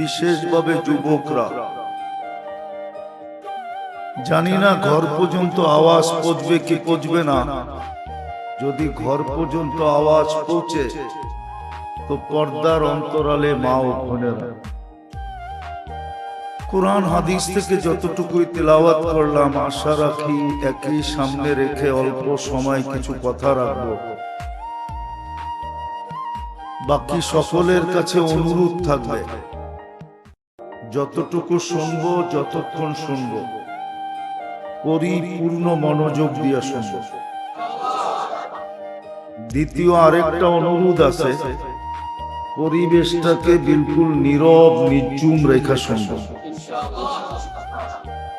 বিশেষভাবে যুবকরা। জানি না ঘর পর্যন্ত আওয়াজ পৌঁছবে কি পৌঁছবে না। যদি ঘর পর্যন্ত আওয়াজ পৌঁছে তো পর্দার অন্তরালে মা ও বোনেরা। কোরআন হাদিস থেকে যতটুকুই তেলাওয়াত করলাম, আশা রাখি একই সামনে রেখে অল্প সময় কিছু কথা রাখব। বাকি সকলের কাছে অনুরোধ থাকবে যতটুকু শুনব, যতক্ষণ শুনব, পরিপূর্ণ মনোযোগ দিয়ে শুনব। দ্বিতীয় আরেকটা অনুরোধ আছে, পরিবেশটাকে বিলকুল নীরব নির্জুম রেখা শুনব।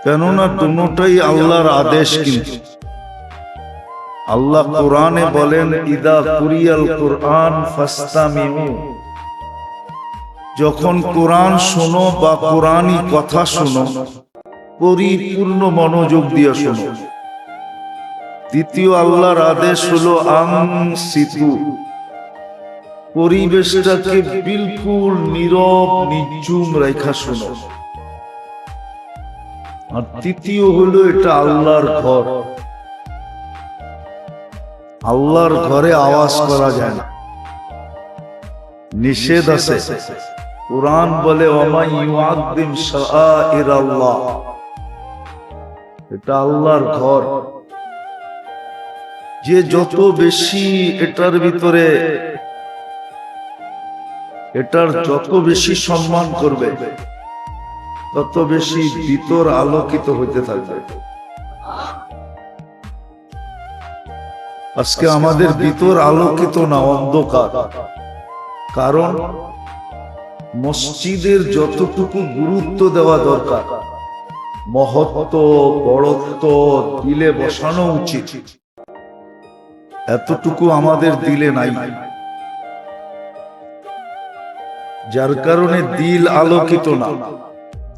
কেননা দুটাই আল্লাহর আদেশ কিন্তু। আল্লাহ কোরআনে বলেন, ইদা কুরিয়াল কোরআন ফাস্তামিউ। যখন কোরআন শোনো বা কোরআনই কথা শোনো, পরিপূর্ণ মনোযোগ দিয়ে শোনো। দ্বিতীয় আল্লাহর আদেশ হলো আং সিতু পরিবেশটাকে বিলকুল নীরব নির্জুম রেখা শোনো। আর তৃতীয় হলো এটা আল্লাহর ঘর। আল্লাহর ঘরে আওয়াজ করা যায় না। নিষেধ আছে। কোরআন বলে এটা আল্লাহর ঘর। যে যত বেশি এটার ভিতরে, এটার যত বেশি সম্মান করবে, তত বেশি ভিতর আলোকিত হইতে থাকবে। আজকে আমাদের ভিতর আলোকিত না অন্ধকার। কারণ মসজিদের যতটুকু গুরুত্ব দেওয়া দরকার, মহত্ব, বড়ত্ব, দিলে বসানো উচিত। এতটুকু আমাদের দিলে নাই। যার কারণে দিল আলোকিত না।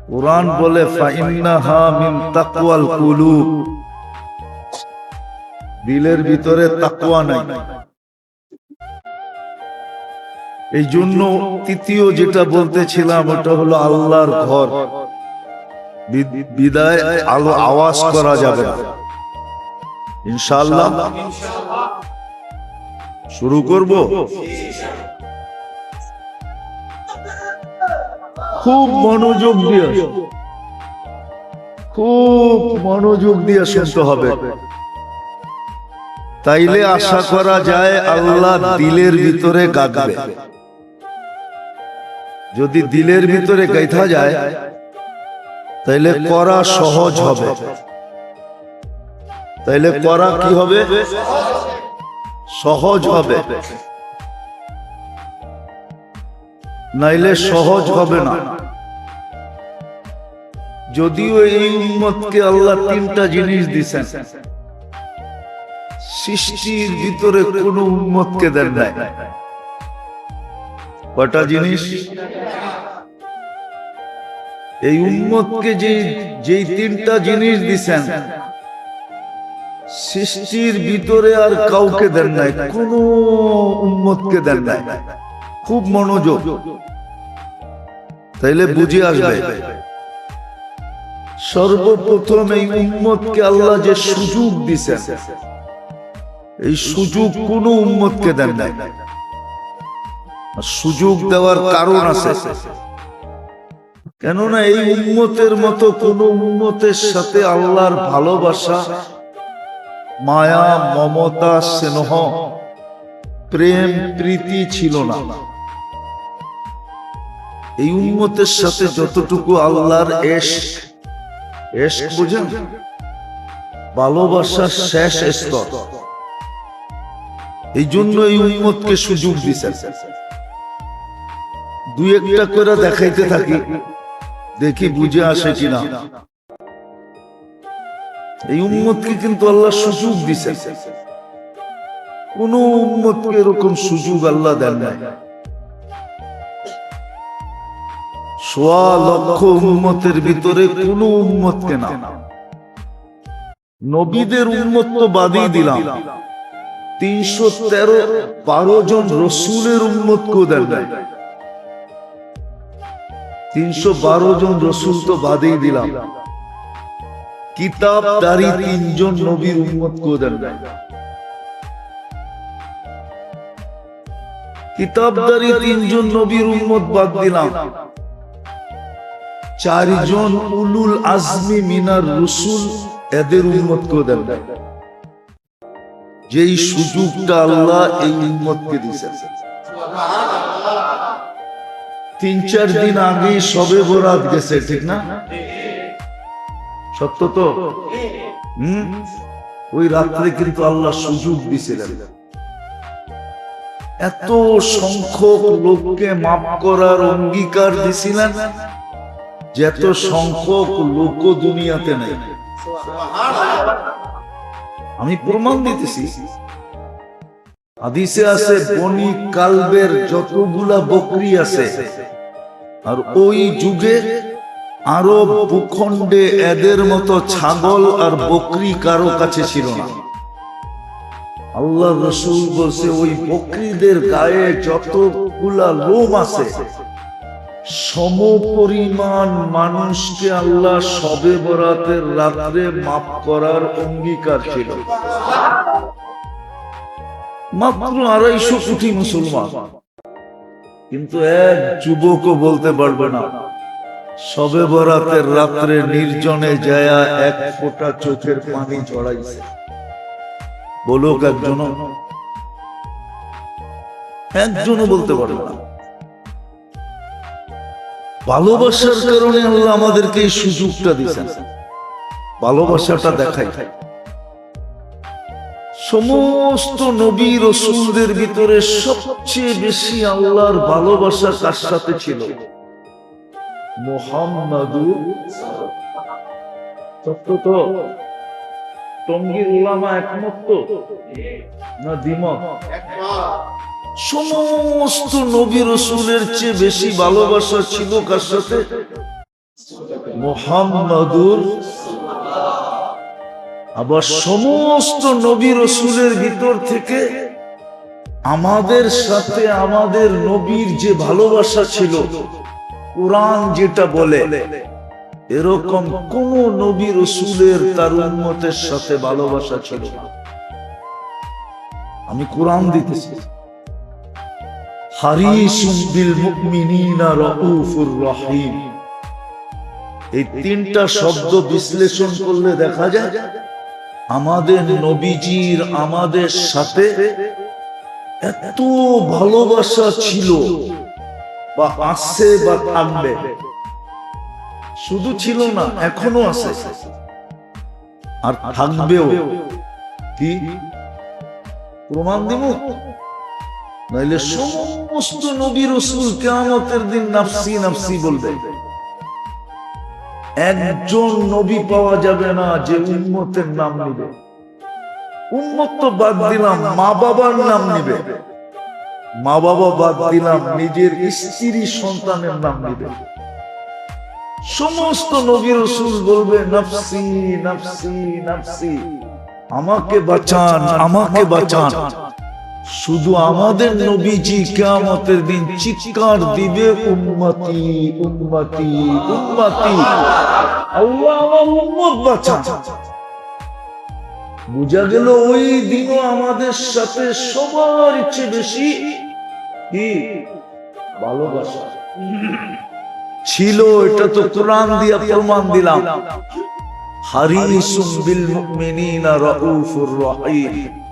কোরআন বলে দিলের ভিতরে তাকওয়া নাই। এই জন্য তৃতীয় যেটা বলতেছিলাম, ওটা হলো আল্লাহর ঘর। বিদায় আলো আওয়াজ করা যাবে না। ইনশাআল্লাহ। শুরু করব? খুব মনোযোগ দিয়ে। খুব মনোযোগ দিয়ে শুনতে হবে। তাইলে আশা করা যায় আল্লাহ দিলের ভিতরে গাঁথবে যদি দিলের ভিতরে গাইথা যায়, তাইলে করা সহজ হবে। তাইলে করা কি হবে? সহজ হবে। নাইলে সহজ হবে না। যদিও এই উম্মতকে আল্লাহ তিনটা জিনিস দিছেন। সৃষ্টির ভিতরে কোন উন্মতকে দেন নাই। কটা জিনিস? এই উন্মতকে যে যেই তিনটা জিনিস দিছেন সৃষ্টির ভিতরে আর কাউকে দেন নাই কোন উন্মতকে দেন নাই। খুব মনোযোগ। তাইলে বুঝে আসবে। সর্বপ্রথম এই উম্মতকে আল্লাহ যে সুযোগ দিছেন এই সুযোগ কোন উম্মতকে দেন নাই। সুযোগ দেওয়ার কারণ আছে। কেননা এই উম্মতের মতো কোন উম্মতের সাথে আল্লাহর ভালোবাসা মায়া মমতা স্নেহ প্রেম প্রীতি ছিল না। এই উম্মতের সাথে যতটুকু আল্লাহর এশ এশ বুঝেন? ভালোবাসার শেষ স্তর। এই জন্য এই উম্মতকে সুযোগ দিছেন। দুই একটা করে দেখাইতে থাকি, দেখি বুঝে আসে কিনা। এই উম্মতকে কিন্তু আল্লাহ সুযোগ দিছে। কোন উম্মতকে এরকম সুযোগ আল্লাহ দেন নাই। সোয়া লক্ষ উম্মতের ভিতরে কোন উম্মতকে না। নবীদের উম্মত তো বাদই দিলাম। তিনশো তেরো বারো জন রসুলের উন্মত কেউ দেন তিনশো বারো জন রসুল তো বাদেই দিলাম। কিতাব দারি তিনজন নবীর উম্মত কেউ দেন কিতাবদারি তিনজন নবীর বাদ দিলাম। চারজন উলুল আজমি মিনার রসুল এদের উম্মত কেউ দেন নাই। যেই সুযোগটা আল্লাহ এই উম্মতকে দিয়েছেন। তিন চার দিন আগে সবে বরাত গেছে, ঠিক না? সত্য তো? হম? ওই রাত্রে কিন্তু আল্লাহ সুযোগ দিছিলেন। এত সংখ্যক লোককে মাফ করার অঙ্গীকার দিছিলেন যে এত সংখ্যক লোক দুনিয়াতে নেই। আমি প্রমাণ দিতেছি। হাদিসে আছে, বনি কালবের যতগুলা বকরি আছে আর ওই যুগে আরব ভূখণ্ডে এদের মতো ছাগল আর বকরি কারও কাছে ছিল না। আল্লাহ রসুল বলছে, ওই বকরিদের গায়ে যতগুলা লোম আছে সম পরিমাণ মানুষকে আল্লাহ সবে বরাতের রাত্রে মাফ করার অঙ্গীকার ছিল। মাত্র আড়াইশো কোটি মুসলমান। কিন্তু এক যুবকও বলতে পারবে না। সবে বরাতের রাত্রে নির্জনে যায়া এক ফোঁটা চোখের পানি চড়াইছে বলুক একজন একজনও? বলতে পারবে না। ভালোবাসার কারণে আমাদেরকে এই সুযোগটা দিয়েছেন। ভালোবাসাটা দেখাই। সমস্ত নবী রসুলদের ভিতরে সবচেয়ে বেশি আল্লাহর ভালোবাসা কার সাথে ছিল? টঙ্গির একমত না সমস্ত নবী রসুলের চেয়ে বেশি ভালোবাসা ছিল কার সাথে? মোহাম্মদুর আবার সমস্ত নবী রসুলের ভিতর থেকে আমাদের সাথে আমাদের নবীর যে ভালোবাসা ছিল, কোরআন যেটা বলে, এরকম কোন নবী রসুলের তার উন্মতের সাথে ভালোবাসা ছিল আমি কোরআন দিতেছি। এই তিনটা শব্দ বিশ্লেষণ করলে দেখা যায় আমাদের নবীজির আমাদের সাথে এত ভালোবাসা ছিল। বা আছে বা থাকবে। শুধু ছিল না, এখনও আছে। আর থাকবেও। কি? প্রমাণ দিব নাইলে সমস্ত নবী রসুল কেমতের দিন নাফসি নাফসি বলবে। একজন নবী পাওয়া যাবে না যে উন্মতের নাম নিবে। উন্মত তো বাদ দিলাম, মা বাবার নাম নিবে। মা বাবা বাদ দিলাম, নিজের স্ত্রী সন্তানের নাম নিবে। সমস্ত নবী রসুল বলবে, নফসি নফসি নফসি, আমাকে বাঁচান আমাকে বাঁচান। শুধু আমাদের নবীজি কেয়ামতের দিন চিৎকার দিবে আমার উম্মত বাঁচান বোঝা গেল ওই দিনও আমাদের সাথে সবার ইচ্ছে বেশি ভালোবাসা। ছিল, এটা তো কোরআন দিয়া প্রমাণ দিলাম। হারি হারিসুম বিল মুমিনিনা রাউফুর রহিম।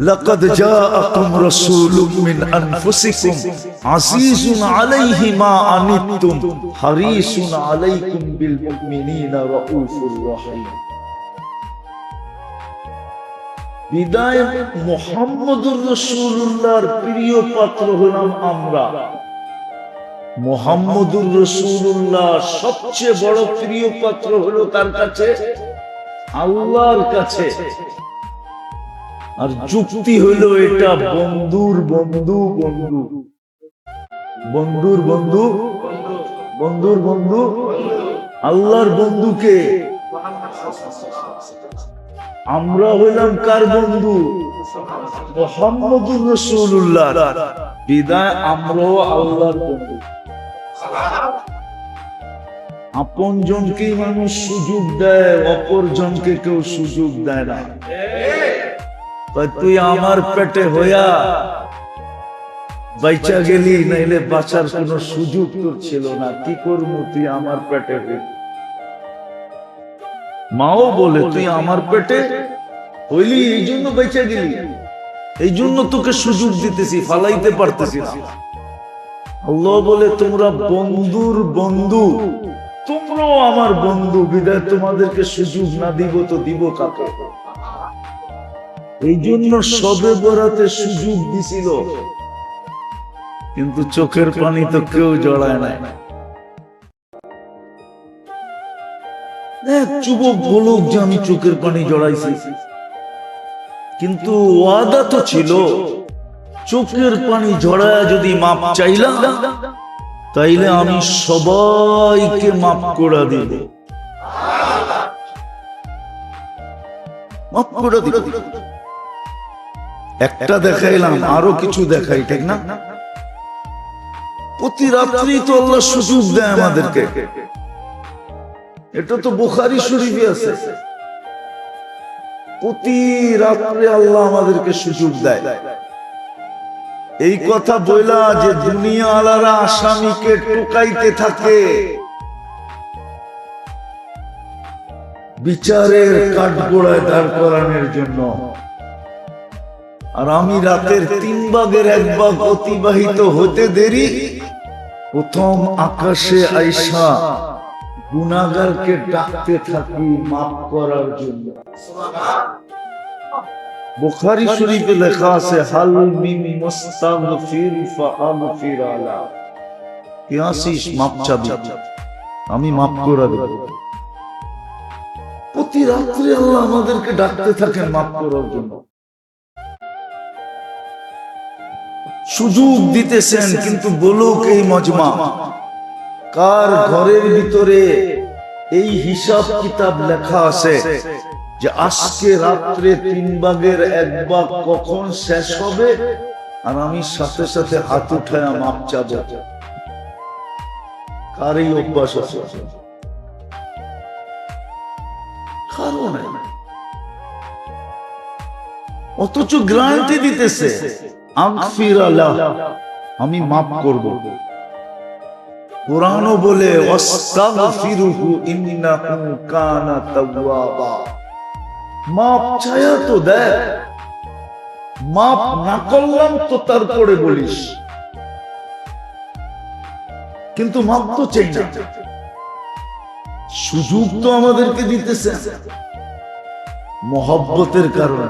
لقد جاءكم رسول من أنفسكم عزيز عليه ما عنتم حريص عليكم بالمؤمنين رؤوف رحيم বিদায় মোহাম্মদুর রসুল্লাহর প্রিয় পাত্র হলাম আমরা মোহাম্মদুর রসুল্লাহ সবচেয়ে বড় প্রিয় পাত্র হলো তার কাছে আল্লাহর কাছে আর যুক্তি হইল এটা বন্ধুর বন্ধু বন্ধু। বন্ধুর বন্ধু বন্ধুর বন্ধু। আল্লাহর বন্ধুকে আমরা হইলাম কার বন্ধু? রসুল্লাহ বিদায়, আমরাও আল্লাহর বন্ধু। আপন জনকেই মানুষ সুযোগ দেয় অপর জনকে কেউ সুযোগ দেয় না। তুই আমার পেটে হইয়া বাইচা গেলি, নাইলে বাঁচার কোনো সুযোগ তোর ছিল না। কি করব তুই আমার পেটে মাও বলে, তুই আমার পেটে হইলি, এই জন্য বেঁচে গেলি। এই জন্য তোকে সুযোগ দিতেছি, ফালাইতে পারতেছি আল্লাহ বলে, তোমরা বন্ধুর বন্ধু, তোমরাও আমার বন্ধু, বিদায় তোমাদেরকে সুযোগ না দিব তো দিব কাকে? এই জন্য সবে বরাতে সুযোগ দিছিল। কিন্তু চোখের পানি তো কেউ জড়ায় নাই। যুবক বলুক যে আমি চোখের পানি জড়াইছি। কিন্তু ওয়াদা তো ছিল চোখের পানি ঝড়ায় যদি মাপ চাইলাম তাইলে আমি সবাইকে মাপ করে দিব। মাপ করে দিব। একটা দেখাইলাম, আরও কিছু দেখাই, ঠিক না? প্রতি রাত্রি তো আল্লাহ সুযোগ দেয় আমাদেরকে। এটা তো বুখারি শরীফে আছে। প্রতি রাত্রে আল্লাহ আমাদেরকে সুযোগ দেয়। এই কথা বইলা যে দুনিয়া আলারা আসামিকে টুকাইতে থাকে, বিচারের কাঠগোড়ায় দাঁড় করানোর জন্য আর আমি রাতের তিন ভাগের এক ভাগ অতিবাহিত হতে দেরি। প্রথম আকাশে আইসা গুনাগারকে ডাকতে থাকি মাফ করার জন্য। শরীফে লেখা আছে, হাল আলা। কি আসিস মাপ চাবি। আমি মাফ করে দেব। প্রতি রাত্রে আল্লাহ আমাদেরকে ডাকতে থাকেন মাফ করার জন্য। সুযোগ দিতেছেন, কিন্তু বলুক এই মজমা। কার ঘরের ভিতরে এই হিসাব কিতাব লেখা আছে যে আজকে রাত্রে তিন ভাগের এক ভাগ কখন শেষ হবে? আর আমি সাথে সাথে হাত উঠায় মাপ চাবো। কার এই অভ্যাস আছে? কারও নাই। অথচ গ্রান্টি দিতেছে। আমি মাফ করব। কোরআনও বলে ইন্নাহু কানা তাওয়াবা। মাপ তো মাপ না করলাম তো তারপরে বলিস। কিন্তু মাপ তো চাই না। সুযোগ তো আমাদেরকে দিতেছে। মহব্বতের কারণে।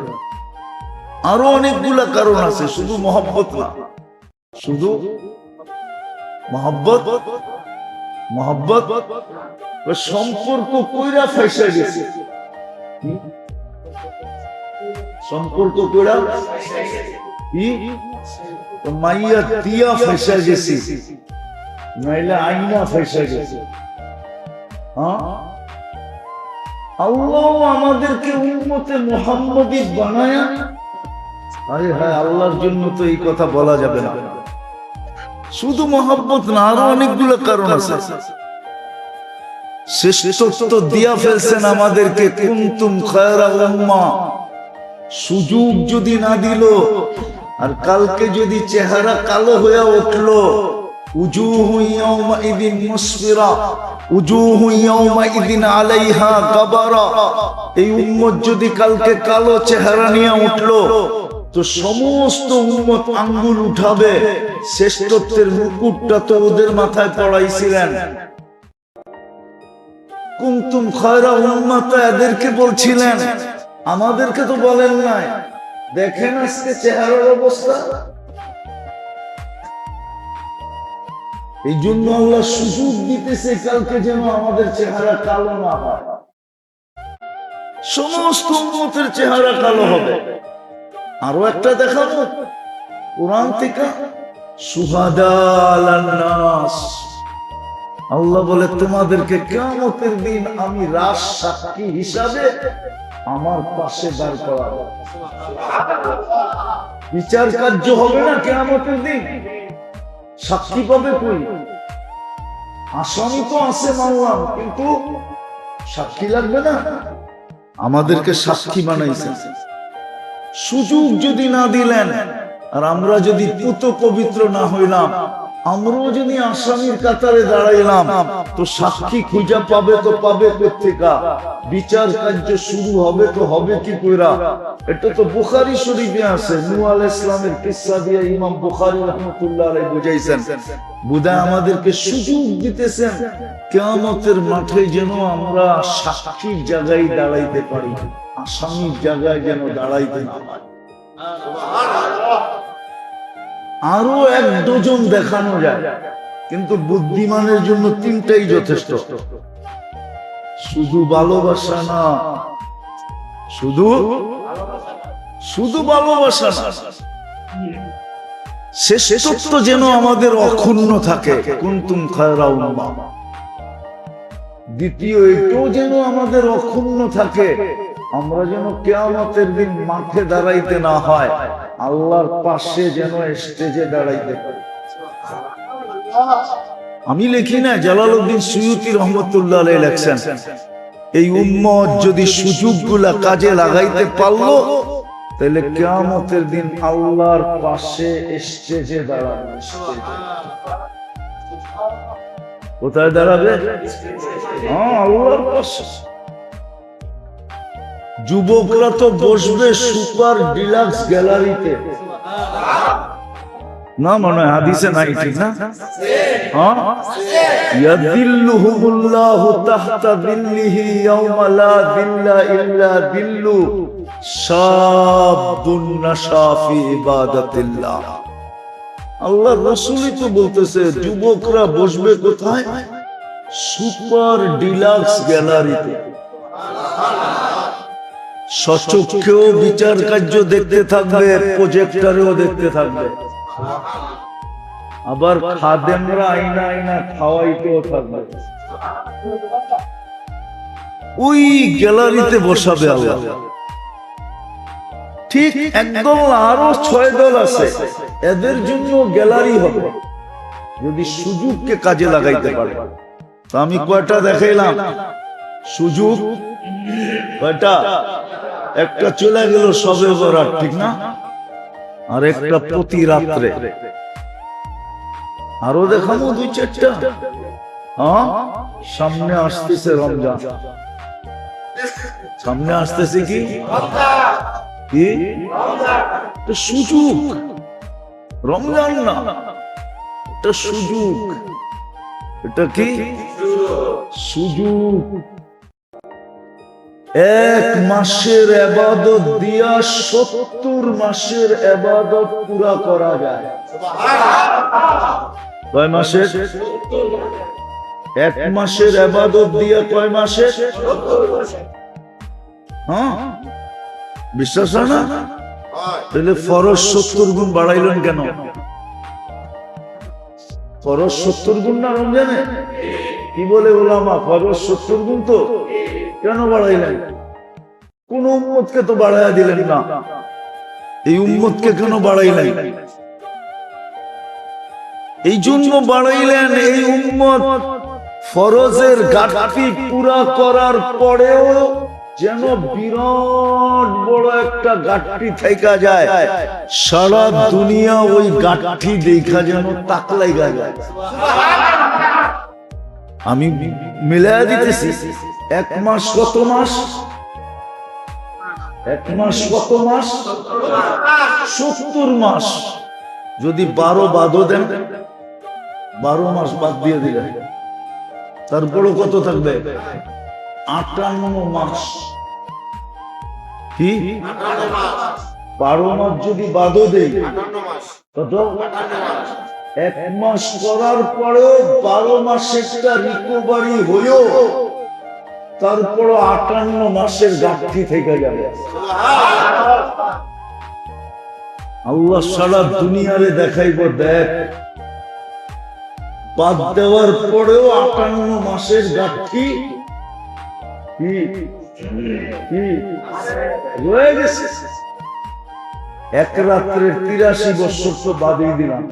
আরও অনেকগুলা কারণ আছে, শুধু মহব্বত না। শুধু মহব্বত মহব্বত সম্পর্ক কইরা ফেসে গেছে। সম্পর্ক কইরা? কি? মাইয়া তিয়া ফেসে গেছি, নাইলে আইনা ফেসে গেছে। হ্যাঁ? আল্লাহ আমাদেরকে উন্মতে মোহাম্মদী বানায়া আরে হ্যাঁ আল্লাহর জন্য তো এই কথা বলা যাবে না। শুধু মহব্বত না, আরও অনেকগুলো কারণ আছে। শ্রেষ্ঠত্ব দিয়া ফেলছেন আমাদেরকে, কুন্তুম সুযোগ যদি না দিল, আর কালকে যদি চেহারা কালো হয়ে উঠল আলাইহা এই উম্মত যদি কালকে কালো চেহারা নিয়ে উঠল তো সমস্ত উম্মত আঙ্গুল উঠাবে। শ্রেষ্ঠত্বের মুকুটটা তো ওদের মাথায় পড়াইছিলেন। কুমতুম খয়রা উম্মাতা, এদেরকে বলছিলেন, আমাদেরকে তো বলেন নাই। দেখেন আজকে চেহারার অবস্থা। এই জন্য আল্লাহ সুযোগ দিতেছে, কালকে যেন আমাদের চেহারা কালো না হয়। সমস্ত উন্মতের চেহারা কালো হবে। আরও একটা দেখাবো। কোরআন থেকে। আল্লাহ বলে, তোমাদেরকে কেমতের দিন আমি রাজ সাক্ষী হিসাবে আমার পাশে দাঁড় করাবো। বিচার কার্য হবে না কেমতের দিন। সাক্ষী পাবে কই? আসামি তো আছে মানলাম, কিন্তু সাক্ষী লাগবে না। আমাদেরকে সাক্ষী বানাইছেন সুযোগ যদি না দিলেন, আর আমরা যদি পুত পবিত্র না হইলাম, আমরাও যদি আসামির কাতারে দাঁড়াইলাম, তো সাক্ষী খুঁজা পাবে তো পাবে কোথেকা বিচার কার্য শুরু হবে তো হবে কি কইরা? এটা তো বুখারি শরীফে আছে। আলাইহিস ইসলামের কিসসা দিয়ে ইমাম বুখারী রাহমাতুল্লাহ আলাইহি বুঝাইছেন। বুদা আমাদেরকে সুযোগ দিতেছেন, কিয়ামতের মাঠে যেন আমরা সাক্ষীর জায়গায় দাঁড়াইতে পারি। আসামির জায়গায় যেন দাঁড়াইতে না আরও এক ডজন দেখানো যায়, কিন্তু বুদ্ধিমানের জন্য তিনটাই যথেষ্ট শুধু ভালোবাসা না, শুধু শুধু ভালোবাসা না শেষ তত্ত্ব যেন আমাদের অক্ষুণ্ণ থাকে, কুন্তুম খায়রা। দ্বিতীয় এটাও যেন আমাদের অক্ষুণ্ণ থাকে আমরা যেন কেয়ামতের দিন মাঠে দাঁড়াইতে না হয়, আল্লাহর পাশে যেন স্টেজে দাঁড়াইতে আমি লিখি না, জালালউদ্দিন সুয়ুতি রহমতুল্লাহ লেখছেন, এই উম্মত যদি সুযোগগুলা কাজে লাগাইতে পারল, তাহলে কেয়ামতের দিন আল্লাহর পাশে স্টেজে দাঁড়াবে। কোথায় দাঁড়াবে? হ্যাঁ আল্লাহর পাশে। যুবকরা তো বসবে সুপার ডিলাক্স গ্যালারিতে। না মনে হয় হাদিসে নাই ঠিক না? হ্যাঁ? আল্লাহ রাসূলই তো বলতেছে, যুবকরা বসবে কোথায়? সুপার ডিলাক্স গ্যালারিতে। সচক্ষেও বিচার কার্য দেখতে থাকবে প্রজেক্টরেও দেখতে থাকবে। আবার খাদেমরা আইনা আইনা খাওয়াইতেও থাকবে। ওই গ্যালারিতে বসাবে আল্লাহ। ঠিক একদল আরও ছয় দল আছে, এদের জন্য গ্যালারি হবে, যদি সুযোগকে কাজে লাগাইতে পারে। আমি কয়টা দেখাইলাম? সুযোগ? কয়টা? একটা চলে গেল সবে বরাত, ঠিক না? আর একটা প্রতি রাত্রে। আরও দেখাবো দুই চারটা। হ্যাঁ? সামনে আসতেছে রমজান। সামনে আসতেছে কি? কি? সুযোগ। রমজান না এটা সুযোগ। এটা কি? সুযোগ। এক মাসের আবাদত দিয়া সত্তর মাসের আবাদত পুরা করা যায়। মাসের? এক মাসের আবাদত দিয়া কয় মাসের? হ্যাঁ? বিশ্বাস না? তাহলে ফরজ সত্তর গুণ বাড়াইলেন কেন? ফরজ সত্তর গুণ না রমজানে? কি বলে ওলামা, ফরজ সত্তর গুণ তো? কেন বাড়াইলেন কোন তো বাড়াইয়া দিলেন না। এই কেন বাড়াইলেন এই জন্য বাড়াইলেন এই উম্মত ফরজের পুরা করার পরেও যেন বিরাট বড় একটা গাঠটি থাইকা যায়। সারা দুনিয়া ওই গাঠটি দেখা যেন তাকলাই যায়। আমি মিলাইয়া দিতেছি। এক মাস কত মাস? এক মাস কত মাস? সত্তর মাস। যদি বারো বাদও দেন, বারো মাস বাদ দিয়ে দিলেন। তারপরে কত থাকবে? আটান্ন মাস। কি? বারো মাস যদি বাদও দেই, কত? এক মাস করার পরেও বারো মাসেরটা রিকভারি হয়েও তারপর আটান্ন মাসের গাঠি থেকে যাবে। আল্লাহ সারা দুনিয়ারে দেখাইব, দেখ। বাদ দেওয়ার পরেও আটান্ন মাসের গাঠি রয়ে গেছে। এক রাত্রের তিরাশি বছর তো বাদই দিলাম।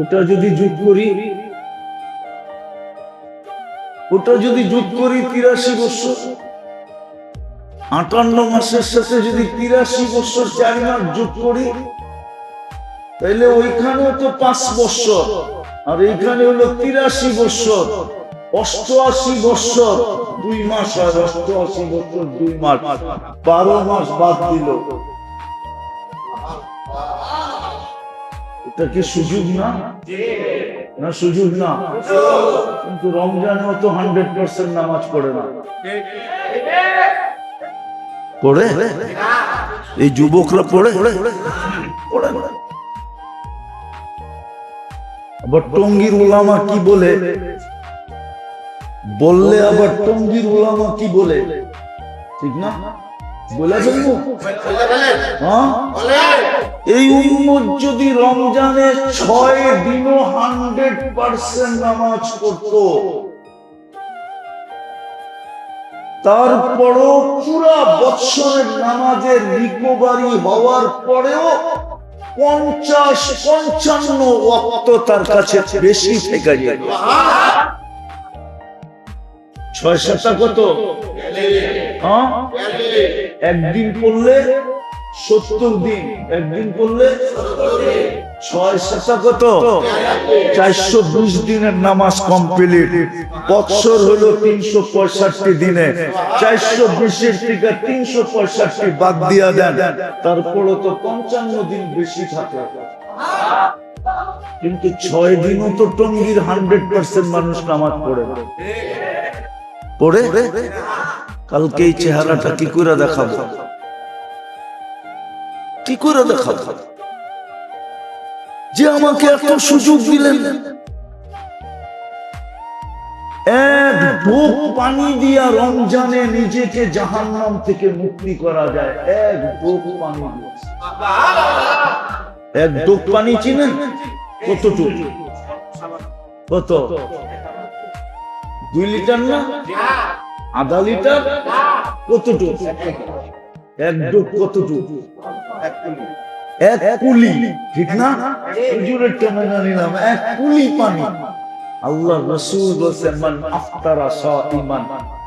ওটা যদি যুগ করি ওটা যদি যোগ করি তিরাশি বছর। আটান্ন মাসের সাথে যদি তিরাশি বছর চার মাস যোগ করি তাহলে ওইখানেও তো পাঁচ বছর, আর এইখানে হলো তিরাশি বছর, অষ্টআশি বছর, দুই মাস আর অষ্টআশি বছর দুই মাস, বারো মাস বাদ দিল। এটা কি সুযোগ না? না, সুযোগ না। কিন্তু রমজানেও তো হান্ড্রেড পার্সেন্ট নামাজ পড়ে না। পড়ে? এই যুবকরা পড়ে? পড়ে। আবার টঙ্গির ওলামা কি বলে? বললে আবার টঙ্গির ওলামা কি বলে? ঠিক না? বলে ফেলব হ্যাঁ? এই উম্মত যদি রমজানে ছয় হান্ড্রেড পার্সেন্ট নামাজ পড়তো, তারপরও পুরা বৎসরের নামাজের রিকভারি হওয়ার পরেও পঞ্চাশ পঞ্চান্ন ওয়াক্ত তার কাছে বেশি থেকে যায়। ছয় সাতটা কত? হ্যাঁ? একদিন পড়লে সত্তর দিন, একদিন পড়লে ছয় সাতটা কত? চারশো বিশ দিনের নামাজ কমপ্লিট বৎসর হলো তিনশো পঁয়ষট্টি দিনে। চারশো বিশের থেকে তিনশো পঁয়ষট্টি বাদ দিয়া দেন। তারপরে তো পঞ্চান্ন দিন বেশি থাকে। কিন্তু ছয় দিনও তো টঙ্গির হান্ড্রেড পার্সেন্ট মানুষ নামাজ পড়ে। পড়ে কালকে এই চেহারাটা কি করে দেখাবো? কি করে দেখাবো? যে আমাকে এত সুযোগ দিলেন। এক ঢোক পানি দিয়া রমজানে নিজেকে জাহান্নাম থেকে মুক্তি করা যায়। এক ঢোক পানি এক ঢোক পানি চিনেন? কতটুকু? কত? দুই লিটার না? আধা লিটার? কতটুকু? এক ডুব কতটুকু? এক কুলি, ঠিক না? হুজুরের কেন জানিলাম এক কুলি পানি। আল্লাহ রসুল বলছেন মান আফতারা আও সাইমান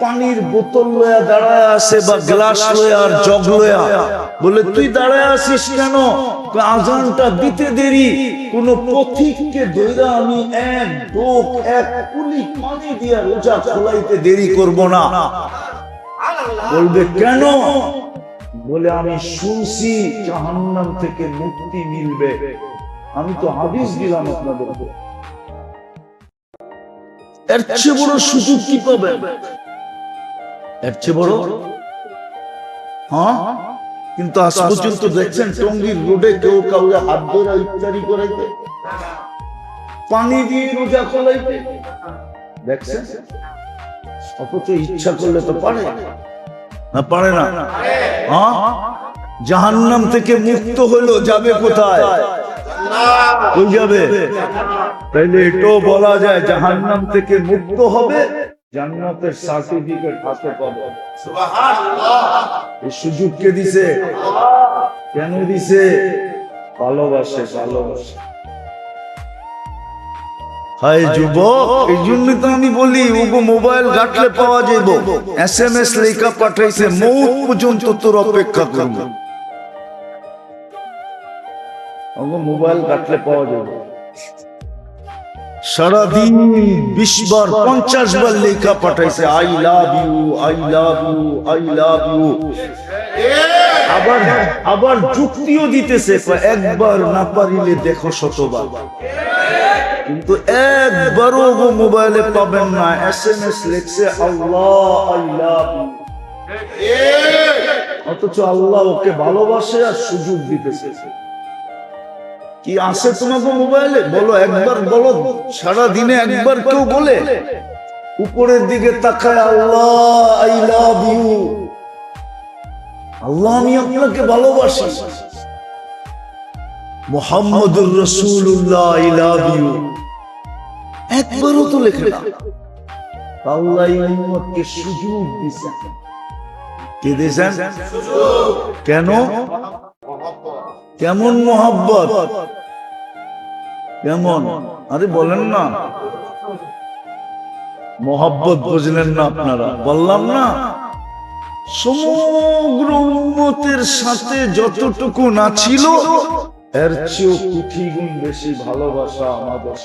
পানির বোতল লয়া দাঁড়ায় আসে বা গ্লাস লয়া আর জগ লয়া। বলে, তুই দাঁড়ায় আসিস কেন? আজানটা দিতে দেরি। কোন পথিককে ধরে আমি এক ডোক এক কুলি পানি দিয়া রোজা খোলাইতে দেরি করব না। বলবে, কেন? বলে, আমি শুনছি জাহান্নাম থেকে মুক্তি মিলবে। আমি তো হাদিস দিলাম আপনাদের এর চেয়ে বড় সুযোগ কি পাবে এর চেয়ে বড়? হ্যাঁ? কিন্তু আজ পর্যন্ত দেখছেন টঙ্গীর রোডে কেউ কাউকে হাত ধরে ইফতারি করাইতে? পানি দিয়ে রোজা দেখছেন? ইচ্ছা করলে তো পারে। না পারে না। হ্যাঁ? জাহান্নাম থেকে মুক্ত হলো যাবে কোথায়? কই যাবে? তাইলে এটাও বলা যায় জাহান্নাম থেকে মুক্ত হবে জান্নাতের সার্টিফিকেট হাতে পাবে। এই সুযোগ কে দিছে। কেন দিছে? ভালোবাসে ভালোবাসে। হাই যুবক। এই জন্য তো আমি বলি মোবাইল ঘাটলে পাওয়া যাইব। এস এম এস লেখা পাঠাইছে মৌত পর্যন্ত তোর অপেক্ষা করব। ওগো মোবাইল ঘাটলে পাওয়া যাবে সারাদিন বিশ বার পঞ্চাশ বার লেখা পাঠাইছে I love you I love you I love you. আবার আবার যুক্তিও দিতেছে একবার না পারিলে দেখো শতবার। কিন্তু একবারও গো মোবাইলে পাবেন না এস এম এস লিখছে আল্লাহ আই লাভ অথচ আল্লাহ ওকে ভালোবাসে আর সুযোগ দিতেছে। কি আছে তোমাকে মোবাইলে? বলো, একবার বলো। সারা দিনে একবার কেউ বলে? উপরের দিকে তাকায়, আল্লাহ আই লাভ ইউ আল্লাহ, আমি আপনাকে ভালোবাসি। মোহাম্মদুর রসুল্লাহ আই লাভ ইউ একবারও তো লেখে না। আল্লাহ উম্মতকে সুযোগ দিয়েছেন। কে দিয়েছেন কেন? কেমন মোহাব্বত? কেমন? আরে বলেন না। মোহাব্বত বুঝলেন না আপনারা। বললাম না। সমগ্র উম্মতের সাথে যতটুকু না ছিল, এর চেয়েও কোটি গুণ বেশি ভালোবাসা আমাদের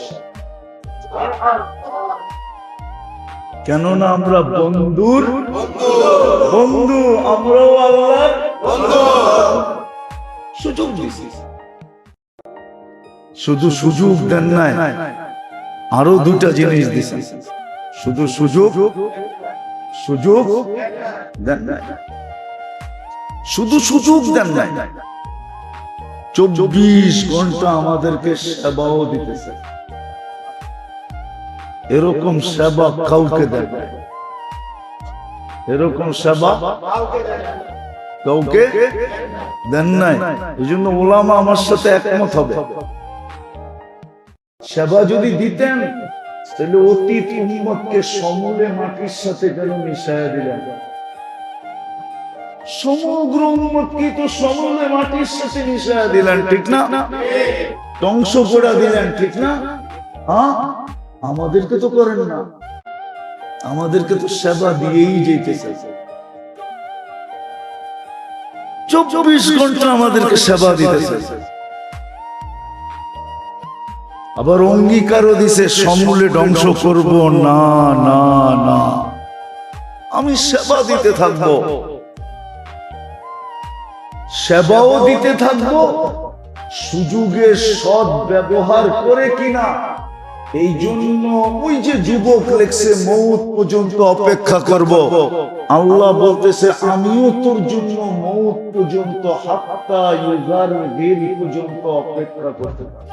কেননা আমরা বন্ধুর বন্ধু, আমরাও আল্লাহ সুযোগ দিছি। শুধু সুযোগ দেন নাই আরও দুটা জিনিস দিছেন শুধু সুযোগ সুযোগ দেন নাই। শুধু সুযোগ দেন নাই। চব্বিশ ঘণ্টা আমাদেরকে সেবাও দিতেছে। এরকম সেবা কাউকে দেন এরকম সেবা কাউকে দেন নাই। এই জন্য ওলামা আমার সাথে একমত হবে। সেবা যদি দিতেন, তাহলে অতীত উম্মতকে সমূলে মাটির সাথে কেন মিশাইয়া দিলেন। সমগ্র উম্মতকে তো সমূলে মাটির সাথে মিশাইয়া দিলেন, ঠিক না? ধ্বংস করে দিলেন, ঠিক না? হ্যাঁ? আমাদেরকে তো করেন না। আমাদেরকে তো সেবা দিয়েই যেতেছে। চব্বিশ ঘণ্টা আমাদেরকে সেবা দিতেছে। আবার অঙ্গীকারও দিছে, সমূলে ধ্বংস করব, না না না। আমি সেবা দিতে থাকব। সেবাও দিতে থাকব। সুযোগের সৎ ব্যবহার করে কিনা এই জন্য ওই যে যুবক লেখছে মৌত পর্যন্ত অপেক্ষা করব। আল্লাহ বলতেছে আমিও তোর জন্য মৌত পর্যন্ত হাত্তা ইউজার পর্যন্ত অপেক্ষা করতে পারি।